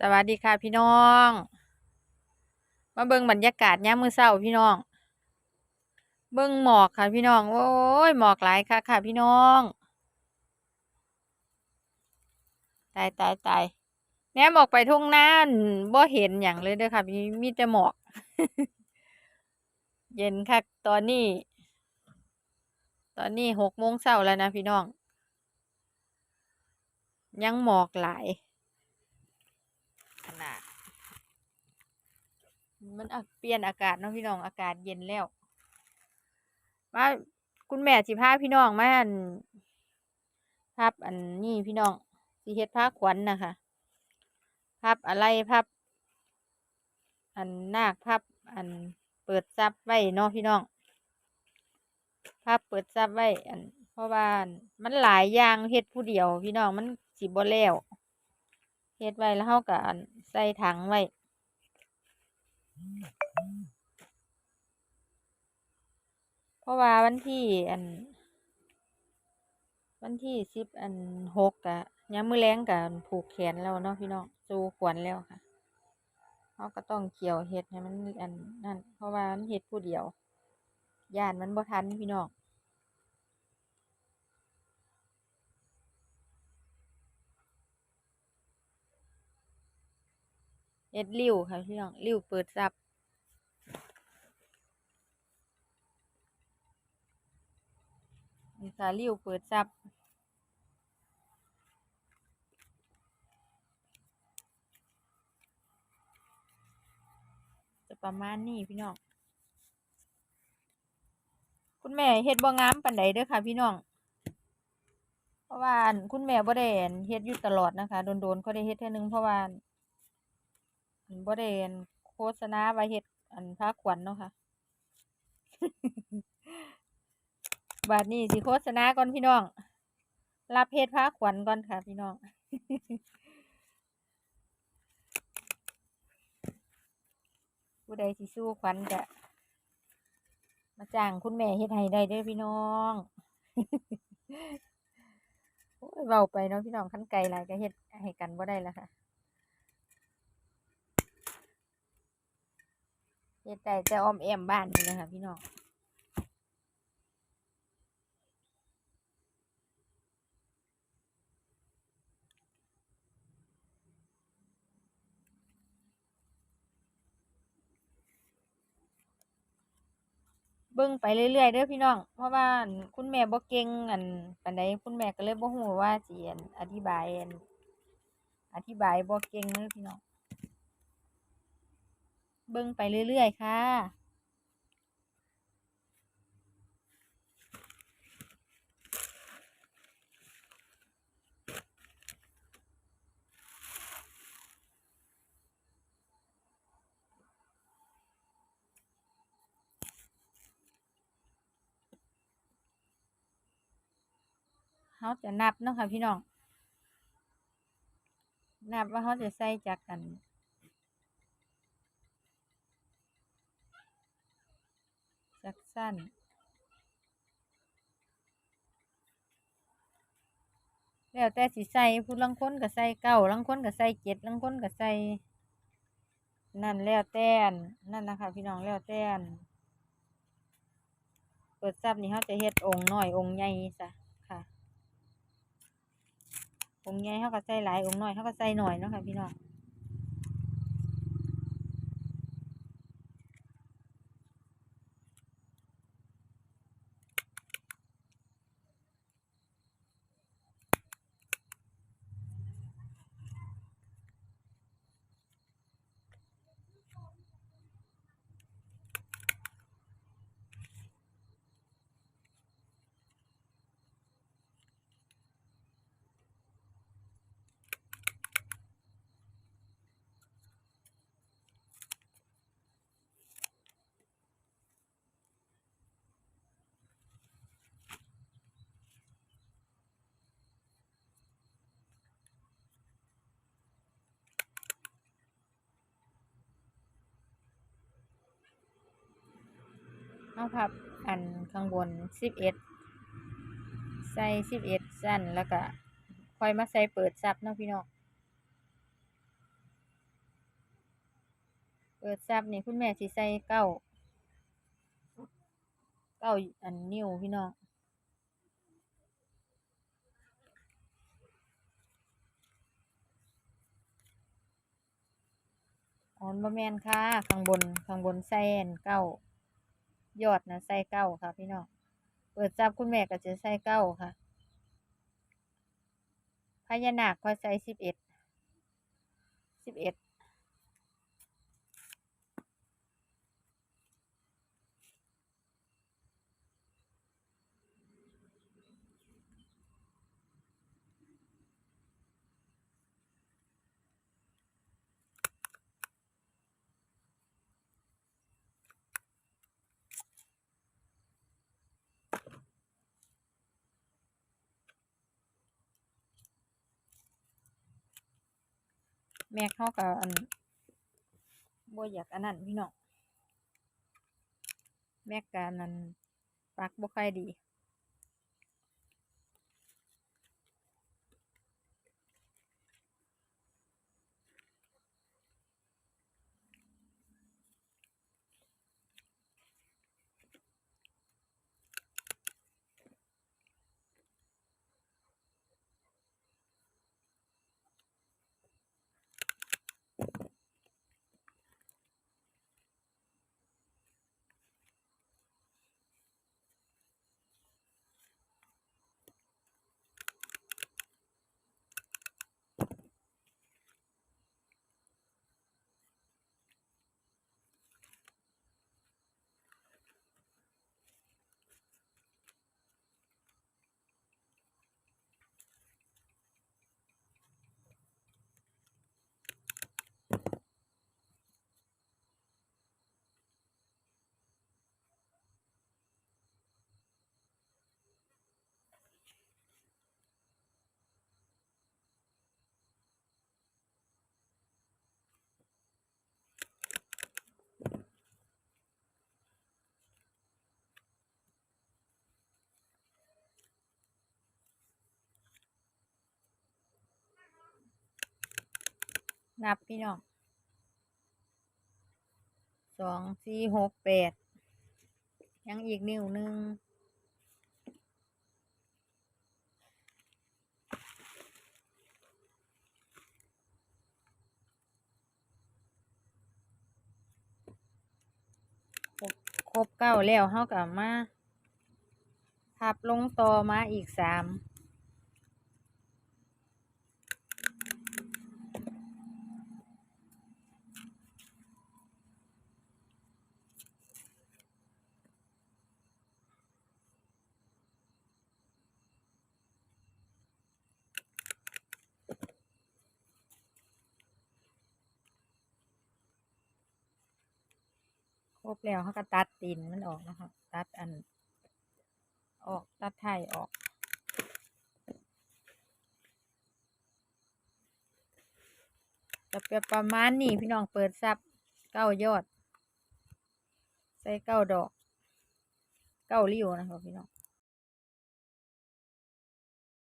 สวัสดีค่ะพี่น้อง มาเบิ่งบรรยากาศยามมื้อเช้าพี่น้อง เบิ่งหมอกค่ะพี่น้อง โอ้ยหมอกหลายค่ะค่ะพี่น้องตายตายตายแหมอกไปทุ่งนานบ่เห็นหยังเลยเด้อค่ะมีมีแต่หมอก เย็นคักตอนนี้ ตอนนี้หกโมงเช้าแล้วนะพี่น้อง ยังหมอกหลายขนาด มันอะเปลี่ยนอากาศเนาะพี่น้องอากาศเย็นแล้ว มาคุณแม่สิพาพี่น้องมาอันพับอันนี้พี่น้องสิเฮ็ดผ้าขวัญนะคะพับอะไรพับ อันนาคพับอันเปิดซับไว้เนาะพี่น้องพับเปิดซับไว้อันเพราะว่านมันหลายอย่างเฮ็ดผู้เดียว พี่น้องมันสิบ่แล้วเฮ็ดไว้แล้วเฮาก็อันใส่ถังไว้ เพราะว่าวันที่อัน วันที่สิบอันหกกะยามมื้อแรงกับผูกแขนแล้วเนาะพี่น้องจูขวัญแล้วค่ะเขาก็ต้องเกี่ยวเห็ดให้มันอันนั่นเพราะว่ามันเห็ดผู้เดียวย่านมันบ่ทันพี่น้อง เฮ็ดริ้วค่ะพี่น้องริ้วเปิดซับนี่ค่ะริ้วเปิดซับจะประมาณนี้พี่น้องคุณแม่เฮ็ดบ่งามปานใดเด้อค่ะ พี่น้อง เพราะว่าคุณแม่บ่ได้อั่นเฮ็ดอยู่ตลอดนะคะ โดนๆก็ได้เฮ็ดเทื่หนึงเพราะว่า บ่ได้อั่นโฆษณาว่าเฮ็ดอันพาขวัญเนาะค่ะบัดนี้สิโฆษณาก่อนพี่น้อง รับเฮ็ดพาขวัญก่อนค่ะพี่น้องผู้ใดสิสู้ขวัญก็มาจ้างคุณแม่เฮ็ดให้ได้ด้อพี่น้องเว้าไปเนาะพี่น้องคันไกลหลายก็เฮ็ดให้กันบ่ได้แล้วค่ะ เฮ็ดได้แต่ออมแอมบ้านนี่แหละคะพี่น้องเบิ่งไปเรื่อยๆเด้อพี่น้อง เพราะว่าคุณแม่บ่เก่งอันปานใดคุณแม่ก็เลยบ่ฮู้ว่าสิอันอธิบายอันอธิบายบ่เก่งเด้อพี่น้อง เบิ่งไปเรื่อยๆ ค่ะเราจะนับเนาะค่ะพี่น้อง นับว่าเราจะใส่จากกัน จัก สั้น แล้วแต่สิใส่ผู้ลางคนก็ใส่เก้าลางคนก็ใส่เจ็ดลางคนก็ใส่นั่นแล้วแต่นนั่นนะคะพี่น้องแล้วแต่อันเปิดซับนี่เขาจะเฮ็ดองค์หน้อยองค์ใหญ่ซะค่ะ องค์ใหญ่เขาก็ใส่หลายองค์หน้อยเขาก็ใส่หน่อยเนาะค่ะพี่น้อง เอาพับอันข้างบนสิบเอ็ดใส่สิบเอ็ดสั้นแล้วก็ค่อยมาใส่เปิดซับเนาะพี่น้องเปิดซับนี่คุณแม่สิใส่เก้าเก้าอันนิ้วพี่น้องอ๋อบ่แมนค่ะ ข้างบน ข้างบนใส่อันเก้า ยอดนะใส่เก้าค่ะ พี่น้อง เปิดจับคุณแม่ก็จะใส่เก้าค่ะ พญานาคค่อยใส่สิบเอ็ด สิบเอ็ด แม่เขาก็อันบ่อยากอันนั้นพี่น้องแม่กันนั้นปักบ่ค่อยดี นับพี่น้องสองสี่หกแปดยังอีกนิ้วหนึ่งครบเก้าแล้วเฮาก็มาพับลงต่อมาอีกสาม ครบแล้วเขาก็ตัดตีนมันออกนะคะ ตัดอัน ออกตัดไทยออก จะเป็นประมาณนี้พี่น้องเปิดซับเก้ายอด ใส่เก้าดอก เก้าริ้วนะครับพี่น้อง